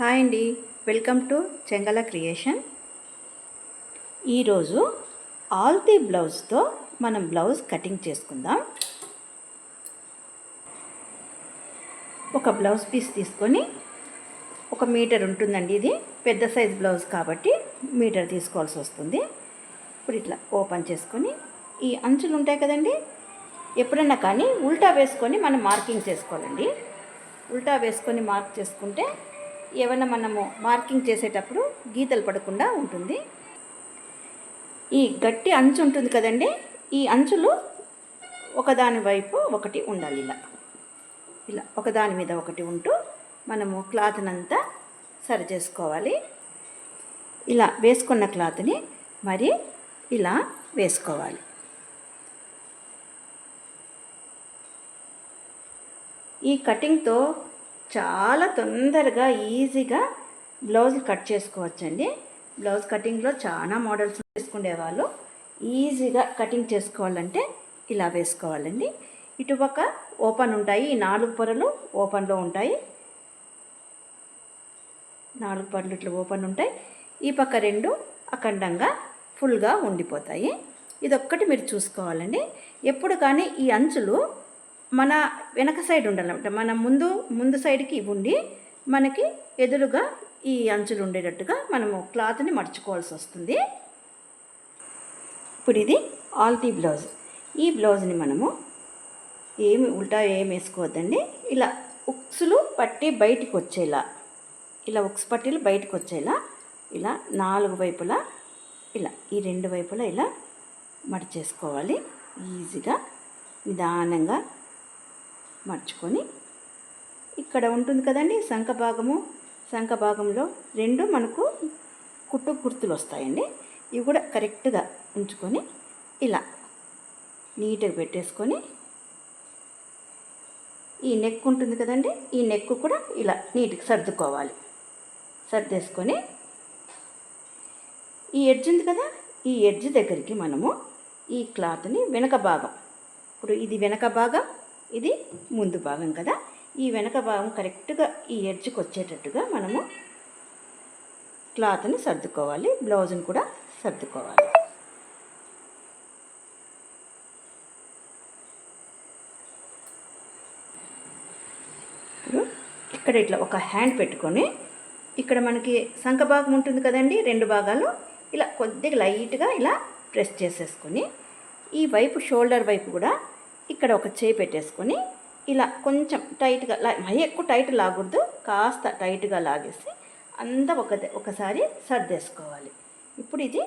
Hi అండి. Welcome to Chengala creation. ఈరోజు ఆల్తీ బ్లౌజ్తో మనం బ్లౌజ్ కటింగ్ చేసుకుందాం. ఒక బ్లౌజ్ పీస్ తీసుకొని ఒక మీటర్ ఉంటుందండి ఇది. పెద్ద సైజ్ బ్లౌజ్ కాబట్టి మీటర్ తీసుకోవాల్సి వస్తుంది. ఇప్పుడు ఇట్లా ఓపెన్ చేసుకొని ఈ అంచులు ఉంటాయి కదండి. ఎప్పుడన్నా కానీ ఉల్టా వేసుకొని మనం మార్కింగ్ చేసుకోవాలండి. ఉల్టా వేసుకొని మార్క్ చేసుకుంటే ఏమైనా మనము మార్కింగ్ చేసేటప్పుడు గీతలు పడకుండా ఉంటుంది. ఈ గట్టి అంచు ఉంటుంది కదండి ఈ అంచులు ఒకదాని వైపు ఒకటి ఉండాలి ఇలా. ఇలా ఒకదాని మీద ఒకటి ఉంటూ మనము క్లాత్నంతా సరి చేసుకోవాలి. ఇలా వేసుకున్న క్లాత్ని మరి ఇలా వేసుకోవాలి. ఈ కటింగ్తో చాలా తొందరగా ఈజీగా బ్లౌజ్ కట్ చేసుకోవచ్చండి. బ్లౌజ్ కటింగ్లో చాలా మోడల్స్ వేసుకునేవాళ్ళు. ఈజీగా కటింగ్ చేసుకోవాలంటే ఇలా వేసుకోవాలండి. ఇటుపక్క ఓపెన్ ఉంటాయి. ఈ నాలుగు పొరలు ఓపెన్లో ఉంటాయి. నాలుగు పొరలు ఇట్లా ఓపెన్ ఉంటాయి. ఈ పక్క రెండు అఖండంగా ఫుల్గా ఉండిపోతాయి. ఇదొక్కటి మీరు చూసుకోవాలండి. ఎప్పుడు కానీ ఈ అంచులు మన వెనక సైడ్ ఉండాలన్నమాట మన ముందు ముందు సైడ్కి ఉండి మనకి ఎదురుగా ఈ అంచులు ఉండేటట్టుగా మనము క్లాత్ని మడుచుకోవాల్సి వస్తుంది. ఇప్పుడు ఇది ఆల్తీ బ్లౌజ్. ఈ బ్లౌజ్ని మనము ఏమి ఉల్టా ఏమి వేసుకోవద్దండి. ఇలా ఉక్సులు పట్టి బయటికి వచ్చేలా ఇలా ఉక్స్ పట్టీలు బయటకు వచ్చేలా ఇలా నాలుగు వైపులా ఇలా ఈ రెండు వైపులా ఇలా మడిచేసుకోవాలి. ఈజీగా నిదానంగా మర్చుకొని ఇక్కడ ఉంటుంది కదండి శంఖ భాగము శంఖ భాగంలో రెండు మనకు కుట్టు గుర్తులు వస్తాయండి. ఇవి కూడా కరెక్ట్గా ఉంచుకొని ఇలా నీట్గా పెట్టేసుకొని ఈ నెక్ ఉంటుంది కదండి ఈ నెక్ కూడా ఇలా నీట్గా సర్దుకోవాలి. సర్దేసుకొని ఈ ఎడ్జ్ ఉంది కదా ఈ ఎడ్జ్ దగ్గరికి మనము ఈ క్లాత్ని వెనక భాగం. ఇప్పుడు ఇది వెనక భాగం ఇది ముందు భాగం కదా? ఈ వెనక భాగం కరెక్ట్గా ఈ ఎడ్జ్కి వచ్చేటట్టుగా మనము క్లాత్ని సర్దుకోవాలి బ్లౌజ్ని కూడా సర్దుకోవాలి. ఇప్పుడు ఇక్కడ ఇట్లా ఒక హ్యాండ్ పెట్టుకొని ఇక్కడ మనకి సంఖ భాగం ఉంటుంది కదండి రెండు భాగాలు. ఇలా కొద్దిగా లైట్గా ఇలా ప్రెస్ చేసేసుకొని ఈ వైపు షోల్డర్ వైపు కూడా ఇక్కడ ఒక చేయి పెట్టేసుకొని ఇలా కొంచెం టైట్గా లా మరీ ఎక్కువ టైట్ లాగకూడదు కాస్త టైట్గా లాగేసి అంతా ఒక ఒకసారి సర్దేసుకోవాలి. ఇప్పుడు ఇది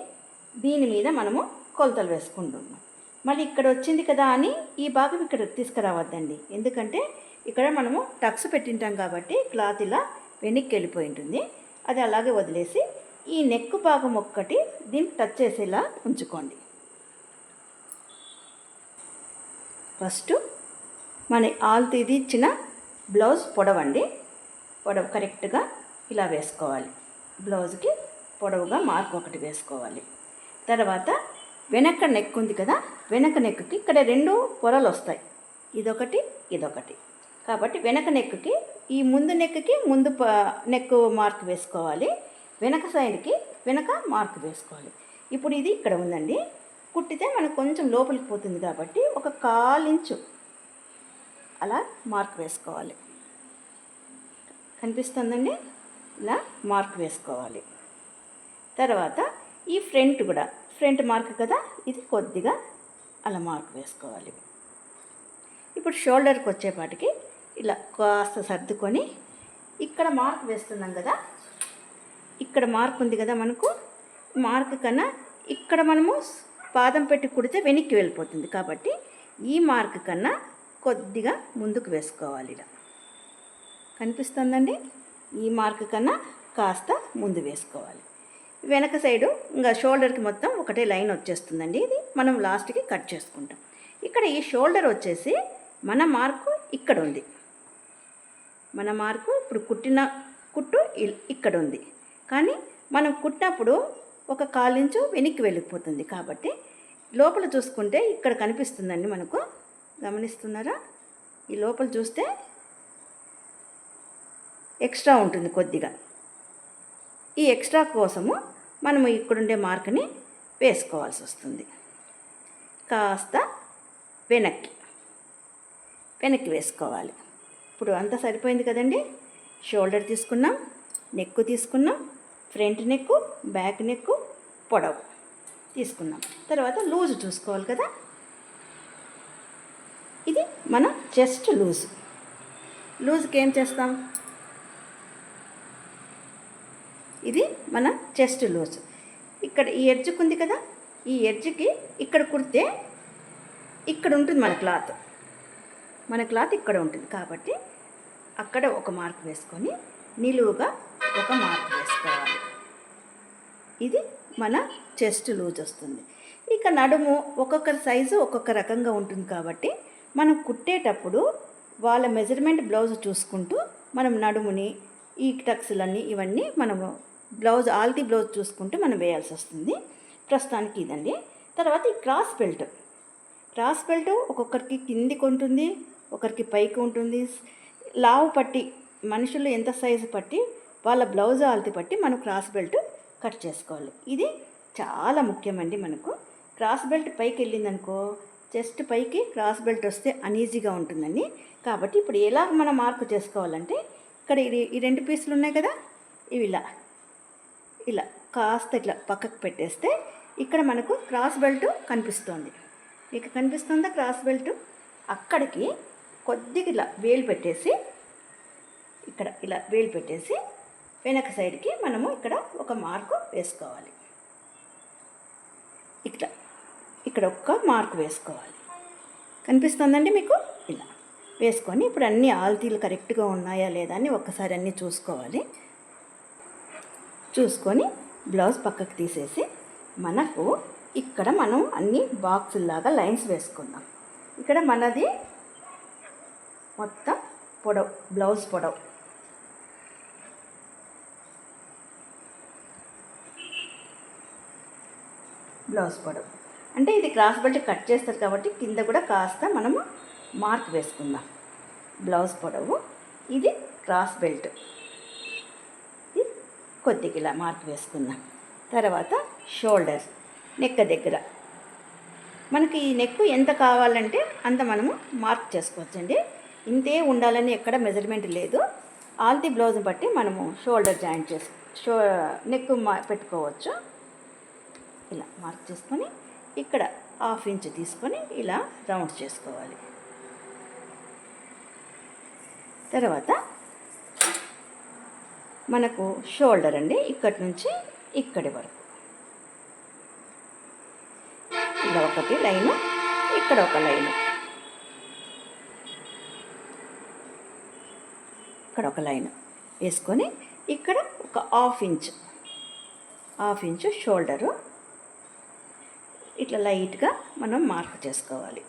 దీని మీద మనము కొలతలు వేసుకుంటున్నాం. మళ్ళీ ఇక్కడ వచ్చింది కదా అని ఈ భాగం ఇక్కడ తీసుకురావద్దండి. ఎందుకంటే ఇక్కడ మనము టక్స్ పెట్టింటాం కాబట్టి క్లాత్ ఇలా వెనక్కి వెళ్ళిపోయి ఉంటుంది అది అలాగే వదిలేసి ఈ నెక్ భాగం ఒక్కటి దీన్ని టచ్ చేసేలా ఉంచుకోండి. ఫస్ట్ మన ఆల్తీది ఇచ్చిన బ్లౌజ్ పొడవండి. పొడవు కరెక్ట్గా ఇలా వేసుకోవాలి. బ్లౌజ్కి పొడవుగా మార్క్ ఒకటి వేసుకోవాలి. తర్వాత వెనక నెక్ ఉంది కదా వెనక నెక్కి ఇక్కడ రెండు పొరలు వస్తాయి. ఇదొకటి ఇదొకటి. కాబట్టి వెనక నెక్కి ఈ ముందు నెక్కి ముందు నెక్ మార్క్ వేసుకోవాలి. వెనక సైడ్కి వెనక మార్క్ వేసుకోవాలి. ఇప్పుడు ఇది ఇక్కడ ఉందండి. కుట్టితే మనకు కొంచెం లోపలికి పోతుంది కాబట్టి ఒక కాలించు అలా మార్క్ వేసుకోవాలి. కనిపిస్తుందండి? ఇలా మార్క్ వేసుకోవాలి. తర్వాత ఈ ఫ్రంట్ కూడా ఫ్రంట్ మార్క్ కదా ఇది కొద్దిగా అలా మార్క్ వేసుకోవాలి. ఇప్పుడు షోల్డర్కి వచ్చేపాటికి ఇలా కాస్త సర్దుకొని ఇక్కడ మార్క్ వేస్తున్నాం కదా ఇక్కడ మార్క్ ఉంది కదా మనకు మార్క్ కన్నా ఇక్కడ మనము పాదం పెట్టి కుడితే వెనక్కి వెళ్ళిపోతుంది. కాబట్టి ఈ మార్క్ కన్నా కొద్దిగా ముందుకు వేసుకోవాలి ఇలా. కనిపిస్తుందండి? ఈ మార్క్ కన్నా కాస్త ముందు వేసుకోవాలి. వెనక సైడు ఇంకా షోల్డర్కి మొత్తం ఒకటే లైన్ వచ్చేస్తుందండి. ఇది మనం లాస్ట్కి కట్ చేసుకుంటాం. ఇక్కడ ఈ షోల్డర్ వచ్చేసి మన మార్కు ఇక్కడ ఉంది. మన మార్కు ఇప్పుడు కుట్టిన కుట్టు ఇక్కడ ఉంది. కానీ మనం కుట్టినప్పుడు ఒక కాలించు వెనక్కి వెళ్ళిపోతుంది కాబట్టి లోపల చూసుకుంటే ఇక్కడ కనిపిస్తుందండి మనకు. గమనిస్తున్నారా? ఈ లోపల చూస్తే ఎక్స్ట్రా ఉంటుంది కొద్దిగా. ఈ ఎక్స్ట్రా కోసము మనము ఇక్కడుండే మార్క్ని వేసుకోవాల్సి వస్తుంది. కాస్త వెనక్కి వెనక్కి వేసుకోవాలి. ఇప్పుడు అంతా సరిపోయింది కదండి? షోల్డర్ తీసుకున్నాం నెక్ తీసుకున్నాం ఫ్రంట్ నెక్ బ్యాక్ నెక్ పొడవు. తీసుకున్నాం తర్వాత లూజ్ చూసుకోవాలి కదా? ఇది మన చెస్ట్ లూజ్. లూజ్కి ఏం చేస్తాం? ఇది మన చెస్ట్ లూజ్. ఇక్కడ ఈ ఎడ్జ్కి ఉంది కదా? ఈ ఎడ్జ్కి ఇక్కడ కుడితే ఇక్కడ ఉంటుంది మన క్లాత్. మన క్లాత్ ఇక్కడ ఉంటుంది కాబట్టి అక్కడ ఒక మార్క్ వేసుకొని నిలువుగా ఒక మార్క్ ఇది మన చెస్ట్ లూజ్ వస్తుంది. ఇక నడుము ఒక్కొక్క సైజు ఒక్కొక్క రకంగా ఉంటుంది కాబట్టి మనం కుట్టేటప్పుడు వాళ్ళ మెజర్మెంట్ బ్లౌజ్ చూసుకుంటూ మనం నడుముని ఈ టక్స్లన్నీ ఇవన్నీ మనము బ్లౌజ్ ఆల్తీ బ్లౌజ్ చూసుకుంటూ మనం వేయాల్సి వస్తుంది. ప్రస్తుతానికి ఇదండి. తర్వాత ఈ క్రాస్ బెల్ట్. క్రాస్ బెల్ట్ ఒక్కొక్కరికి కిందికి ఉంటుంది ఒకరికి పైకి ఉంటుంది. లావు పట్టి మనుషులు ఎంత సైజు పట్టి వాళ్ళ బ్లౌజ్ ఆల్తి పట్టి మనం క్రాస్ బెల్ట్ కట్ చేసుకోవాలి. ఇది చాలా ముఖ్యమండి మనకు. క్రాస్ బెల్ట్ పైకి వెళ్ళిందనుకో చెస్ట్ పైకి క్రాస్ బెల్ట్ వస్తే అనీజీగా ఉంటుందండి. కాబట్టి ఇప్పుడు ఎలా మనం మార్కు చేసుకోవాలంటే ఇక్కడ ఇది ఈ రెండు పీసులు ఉన్నాయి కదా ఇవి ఇలా ఇలా కాస్త ఇట్లా పక్కకు పెట్టేస్తే ఇక్కడ మనకు క్రాస్ బెల్ట్ కనిపిస్తోంది. మీకు కనిపిస్తుందా క్రాస్ బెల్ట్? అక్కడికి కొద్దిగా ఇలా వేలు పెట్టేసి ఇక్కడ ఇలా వేలు పెట్టేసి వెనక సైడ్కి మనము ఇక్కడ ఒక మార్కు వేసుకోవాలి. ఇక్కడ ఇక్కడ ఒక్క మార్కు వేసుకోవాలి. కనిపిస్తుందండి మీకు? ఇలా. వేసుకొని ఇప్పుడు అన్ని ఆల్తీలు కరెక్ట్గా ఉన్నాయా లేదా అని ఒక్కసారి అన్నీ చూసుకోవాలి. చూసుకొని బ్లౌజ్ పక్కకు తీసేసి మనకు ఇక్కడ మనం అన్ని బాక్సుల్లాగా లైన్స్ వేసుకుందాం. ఇక్కడ మనది మొత్తం పొడవు బ్లౌజ్ పొడవు. బ్లౌజ్ పొడవు. అంటే ఇది క్రాస్ బెల్ట్ కట్ చేస్తారు కాబట్టి కింద కూడా కాస్త మనము మార్క్ వేసుకుందాం. బ్లౌజ్ పొడవు. ఇది క్రాస్ బెల్ట్. ఇది కొద్దిగా ఇలా మార్క్ వేసుకుందాం. తర్వాత షోల్డర్. నెక్క దగ్గర. మనకి ఈ నెక్ ఎంత కావాలంటే అంత మనము మార్క్ చేసుకోవచ్చండి. ఇంతే ఉండాలని ఎక్కడ మెజర్మెంట్ లేదు. ఆల్తీ బ్లౌజ్ బట్టి మనము షోల్డర్ జాయింట్ చేసు షో నెక్ మా పెట్టుకోవచ్చు. ఇలా మార్క్ చేసుకొని ఇక్కడ హాఫ్ ఇంచ్ తీసుకొని ఇలా రౌండ్ చేసుకోవాలి. తర్వాత మనకు షోల్డర్ అండి ఇక్కడి నుంచి ఇక్కడి వరకు. ఇలా ఒకటి లైను ఇక్కడ ఒక లైను. ఇక్కడ ఒక లైన్ వేసుకొని ఇక్కడ ఒక half inch half inch shoulder ఇట్లా లైట్గా మనం మార్క్ చేసుకోవాలి.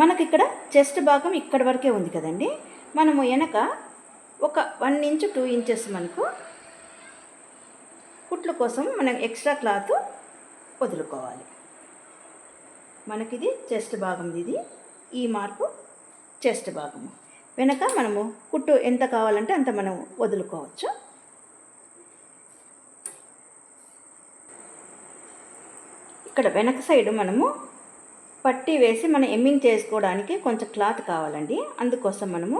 మనకి ఇక్కడ చెస్ట్ భాగం ఇక్కడ వరకే ఉంది కదండి. మనము వెనక ఒక వన్ ఇంచ్ టూ ఇంచెస్ మనకు కుట్ల కోసం మనం ఎక్స్ట్రా క్లాత్ వదులుకోవాలి. మనకిది చెస్ట్ భాగం ఇది. ఈ మార్పు చెస్ట్ భాగము. వెనక మనము కుట్టు ఎంత కావాలంటే అంత మనం వదులుకోవచ్చు. ఇక్కడ వెనక సైడ్ మనము పట్టి వేసి మనం ఎమ్మింగ్ చేసుకోవడానికి కొంచెం క్లాత్ కావాలండి. అందుకోసం మనము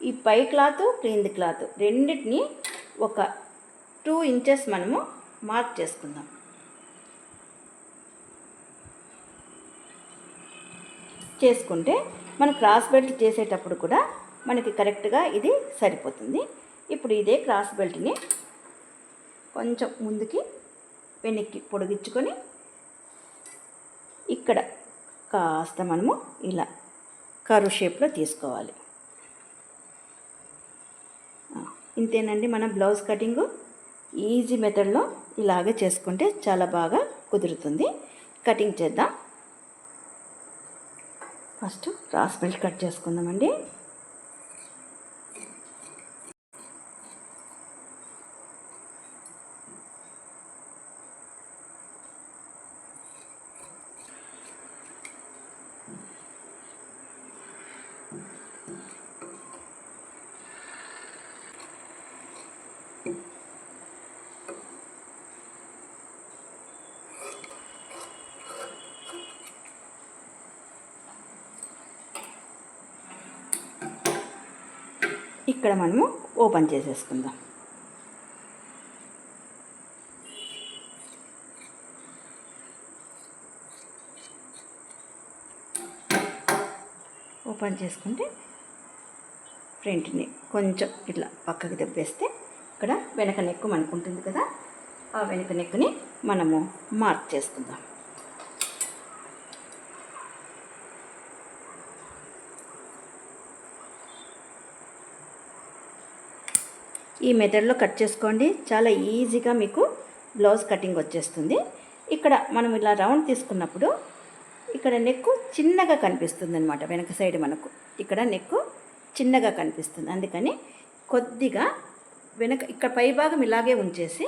ఈ పై క్లాత్ క్రింది క్లాత్ రెండింటిని ఒక టూ ఇంచెస్ మనము మార్క్ చేసుకుందాం. చేసుకుంటే మనం క్రాస్ బెల్ట్ చేసేటప్పుడు కూడా మనకి కరెక్ట్గా ఇది సరిపోతుంది. ఇప్పుడు ఇదే క్రాస్ బెల్ట్ని కొంచెం ముందుకి వెనక్కి పొడిగించుకొని ఇక్కడ కాస్త మనము ఇలా కరువు షేప్లో తీసుకోవాలి. ఇంతేనండి మన బ్లౌజ్ కటింగు ఈజీ మెథడ్లో ఇలాగే చేసుకుంటే చాలా బాగా కుదురుతుంది. కటింగ్ చేద్దాం. ఫస్ట్ క్రాస్ బెల్ట్ కట్ చేసుకుందామండి. ఇక్కడ మనము ఓపెన్ చేసేసుకుందాం. ఓపెన్ చేసుకుంటే ఫ్రంట్ని కొంచెం ఇట్లా పక్కకి దెబ్బేస్తే ఇక్కడ వెనక నెక్కు మనకు ఉంటుంది కదా ఆ వెనక నెక్కుని మనము మార్క్ చేసుకుందాం. ఈ మెథడ్లో కట్ చేసుకోండి. చాలా ఈజీగా మీకు బ్లౌజ్ కటింగ్ వచ్చేస్తుంది. ఇక్కడ మనం ఇలా రౌండ్ తీసుకున్నప్పుడు ఇక్కడ నెక్కు చిన్నగా కనిపిస్తుంది అనమాట వెనక సైడ్ మనకు ఇక్కడ నెక్కు చిన్నగా కనిపిస్తుంది. అందుకని కొద్దిగా వెనక ఇక్కడ పై భాగం ఇలాగే ఉంచేసి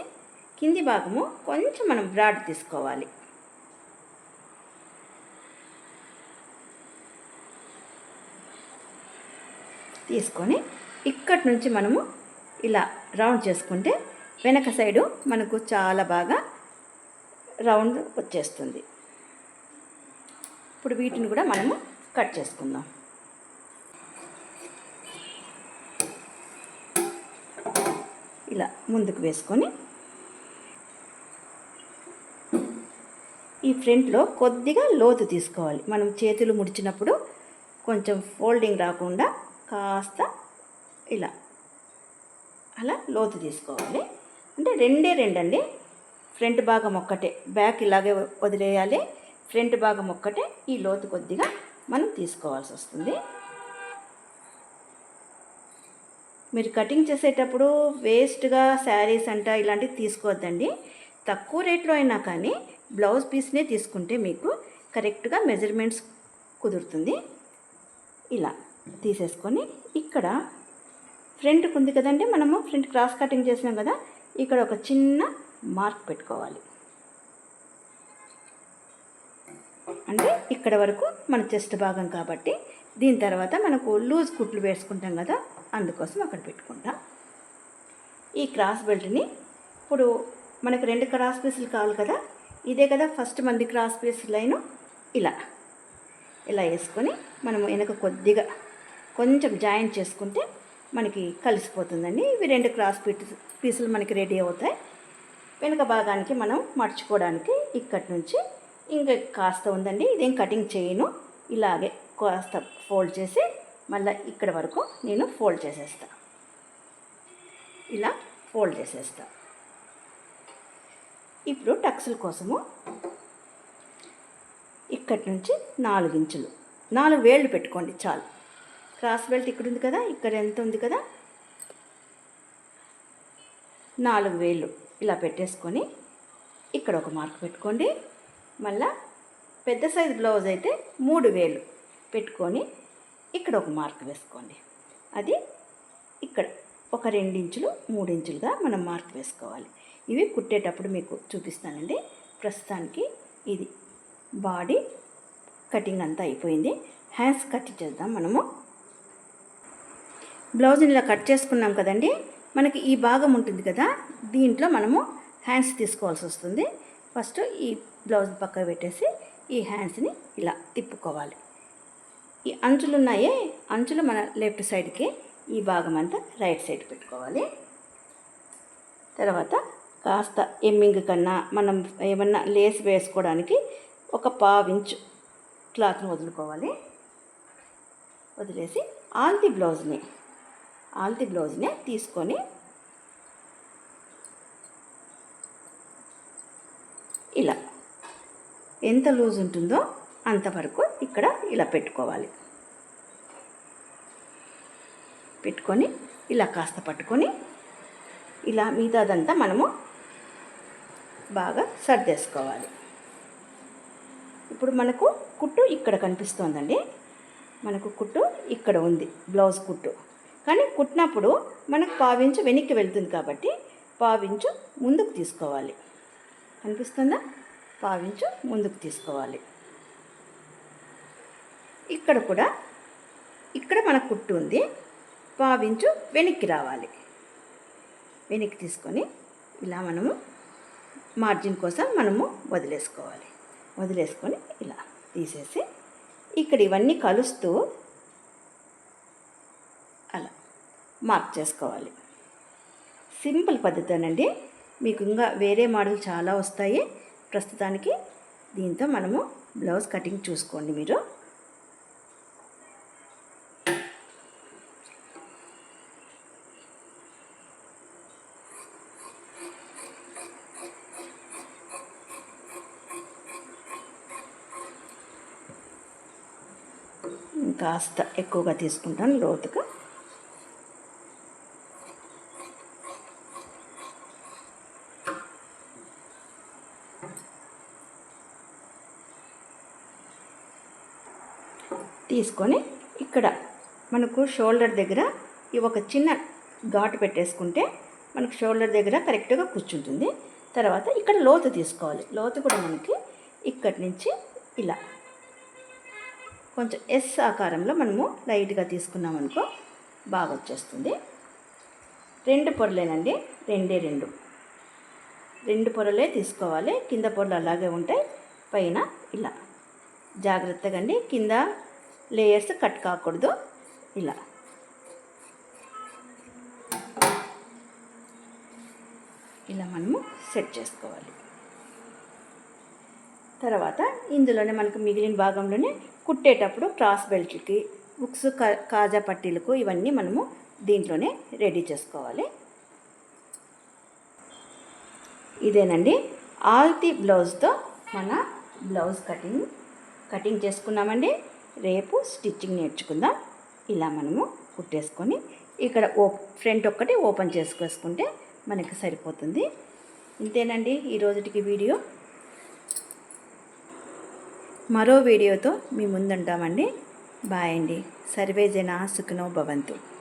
కింది భాగము కొంచెం మనం బ్రాడ్ తీసుకోవాలి. తీసుకొని ఇక్కడి నుంచి మనము ఇలా రౌండ్ చేసుకుంటే వెనక సైడు మనకు చాలా బాగా రౌండ్ వచ్చేస్తుంది. ఇప్పుడు వీటిని కూడా మనము కట్ చేసుకుందాం. ఇలా ముందుకు వేసుకొని ఈ ఫ్రంట్లో కొద్దిగా లోతు తీసుకోవాలి. మనం చేతులు ముడిచినప్పుడు కొంచెం ఫోల్డింగ్ రాకుండా కాస్త ఇలా అలా లోతు తీసుకోవాలి. అంటే రెండే రెండండి. ఫ్రంట్ భాగం ఒక్కటే బ్యాక్ ఇలాగే వదిలేయాలి. ఫ్రంట్ భాగం ఒక్కటే ఈ లోతు కొద్దిగా మనం తీసుకోవాల్సి వస్తుంది. మీరు కటింగ్ చేసేటప్పుడు వేస్ట్గా శారీస్ అంట ఇలాంటివి తీసుకోవద్దండి. తక్కువ రేట్లో అయినా కానీ బ్లౌజ్ పీస్నే తీసుకుంటే మీకు కరెక్ట్గా మెజర్మెంట్స్ కుదురుతుంది. ఇలా తీసేసుకొని ఇక్కడ ఫ్రంట్కి ఉంది కదండి మనము ఫ్రంట్ క్రాస్ కటింగ్ చేసినాం కదా ఇక్కడ ఒక చిన్న మార్క్ పెట్టుకోవాలి. అంటే ఇక్కడ వరకు మన చెస్ట్ భాగం కాబట్టి దీని తర్వాత మనకు లూజ్ కుట్లు వేసుకుంటాం కదా అందుకోసం అక్కడ పెట్టుకుంటాం. ఈ క్రాస్ బెల్ట్ని ఇప్పుడు మనకు రెండు క్రాస్ పీసులు కావాలి కదా ఇదే కదా ఫస్ట్ మంది క్రాస్ పీస్ లైను ఇలా. ఇలా వేసుకొని మనము వెనక కొద్దిగా కొంచెం జాయింట్ చేసుకుంటే మనకి కలిసిపోతుందండి. ఇవి రెండు క్రాస్ పీస్ పీసులు మనకి రెడీ అవుతాయి. వెనుక భాగానికి మనం మర్చుకోవడానికి ఇక్కడి నుంచి ఇంకా కాస్త ఉందండి. ఇదేం కటింగ్ చేయను. ఇలాగే కాస్త ఫోల్డ్ చేసి మళ్ళీ ఇక్కడ వరకు నేను ఫోల్డ్ చేసేస్తా. ఇలా ఫోల్డ్ చేసేస్తా. ఇప్పుడు టక్స్ల కోసము ఇక్కడి నుంచి నాలుగు ఇంచులు. నాలుగు వేళ్ళు పెట్టుకోండి చాలు. క్రాస్ బెల్ట్ ఇక్కడ ఉంది కదా ఇక్కడ ఎంత ఉంది కదా? నాలుగు వేలు. ఇలా పెట్టేసుకొని ఇక్కడ ఒక మార్క్ పెట్టుకోండి. మళ్ళా పెద్ద సైజు బ్లౌజ్ అయితే మూడు వేలు. పెట్టుకొని ఇక్కడ ఒక మార్క్ వేసుకోండి. అది ఇక్కడ ఒక రెండించులు మూడించులుగా మనం మార్క్ వేసుకోవాలి. ఇవి కుట్టేటప్పుడు మీకు చూపిస్తానండి. ప్రస్తుతానికి ఇది బాడీ కటింగ్ అంతా అయిపోయింది. హ్యాండ్స్ కట్ చేద్దాం మనము. బ్లౌజ్ని ఇలా కట్ చేసుకున్నాం కదండి మనకి ఈ భాగం ఉంటుంది కదా దీంట్లో మనము హ్యాండ్స్ తీసుకోవాల్సి వస్తుంది. ఫస్ట్ ఈ బ్లౌజ్ పక్కన పెట్టేసి ఈ హ్యాండ్స్ని ఇలా తిప్పుకోవాలి. ఈ అంచులు ఉన్నాయే అంచులు మన లెఫ్ట్ సైడ్కి ఈ భాగం అంతా రైట్ సైడ్ పెట్టుకోవాలి. తర్వాత కాస్త ఎమ్మింగ్ కన్నా మనం ఏమన్నా లేస్ వేసుకోవడానికి ఒక పావించు క్లాత్ని వదులుకోవాలి. వదిలేసి ఆల్తి బ్లౌజ్ని ఆల్తి బ్లౌజ్ని తీసుకొని ఇలా ఎంత లూజ్ ఉంటుందో అంతవరకు ఇక్కడ ఇలా పెట్టుకోవాలి. పెట్టుకొని ఇలా కాస్త పట్టుకొని ఇలా మిగతాదంతా మనము బాగా సర్దేసుకోవాలి. ఇప్పుడు మనకు కుట్టు ఇక్కడ కనిపిస్తోందండి. మనకు కుట్టు ఇక్కడ ఉంది బ్లౌజ్ కుట్టు. కానీ కుట్టినప్పుడు మనకు పావించు వెనక్కి వెళ్తుంది కాబట్టి పావించు ముందుకు తీసుకోవాలి. కనిపిస్తుందా? పావించు ముందుకు తీసుకోవాలి. ఇక్కడ కూడా ఇక్కడ మన కుట్టు ఉంది. పావించు వెనక్కి రావాలి. వెనక్కి తీసుకొని ఇలా మనము మార్జిన్ కోసం మనము వదిలేసుకోవాలి. వదిలేసుకొని ఇలా తీసేసి ఇక్కడ ఇవన్నీ కలుస్తూ అలా మార్క్ చేసుకోవాలి. సింపుల్ పద్ధతేనండి. మీకు ఇంకా వేరే మోడల్ చాలా వస్తాయి. ప్రస్తుతానికి దీంతో మనము బ్లౌజ్ కటింగ్ చూసుకోండి మీరు. కాస్త ఎక్కువగా తీసుకుంటాను లోతుగా. తీసుకొని ఇక్కడ మనకు షోల్డర్ దగ్గర ఈ ఒక చిన్న ఘాటు పెట్టేసుకుంటే మనకు షోల్డర్ దగ్గర కరెక్ట్గా కూర్చుంటుంది. తర్వాత ఇక్కడ లోతు తీసుకోవాలి. లోతు కూడా మనకి ఇక్కడి నుంచి ఇలా. కొంచెం ఎస్ ఆకారంలో మనము లైట్గా తీసుకున్నాం అనుకో బాగా వచ్చేస్తుంది. రెండు పొరలేనండి. రెండే రెండు. రెండు పొరలే తీసుకోవాలి. కింద పొరలు అలాగే ఉంటాయి. పైన ఇలా. జాగ్రత్తగా అండి. కింద లేయర్స్ కట్ కాకూడదు. ఇలా. ఇలా మనము సెట్ చేసుకోవాలి. తర్వాత ఇందులోనే మనకు మిగిలిన భాగంలోనే కుట్టేటప్పుడు క్రాస్ బెల్ట్కి బుక్స్ కాజా పట్టీలకు ఇవన్నీ మనము దీంట్లోనే రెడీ చేసుకోవాలి. ఇదేనండి. ఆల్తీ బ్లౌజ్తో మన బ్లౌజ్ కటింగ్ కటింగ్ చేసుకున్నామండి. రేపు స్టిచ్చింగ్ నేర్చుకుందాం. ఇలా మనము కుట్టేసుకొని ఇక్కడ ఓ ఫ్రంట్ ఒక్కటి ఓపెన్ చేసుకేసుకుంటే మనకి సరిపోతుంది. ఇంతేనండి ఈ రోజుటికి వీడియో. మరో వీడియోతో మీ ముందుంటామండి. బాయ్ అండి. సర్వే జన సుఖనో భవంతు.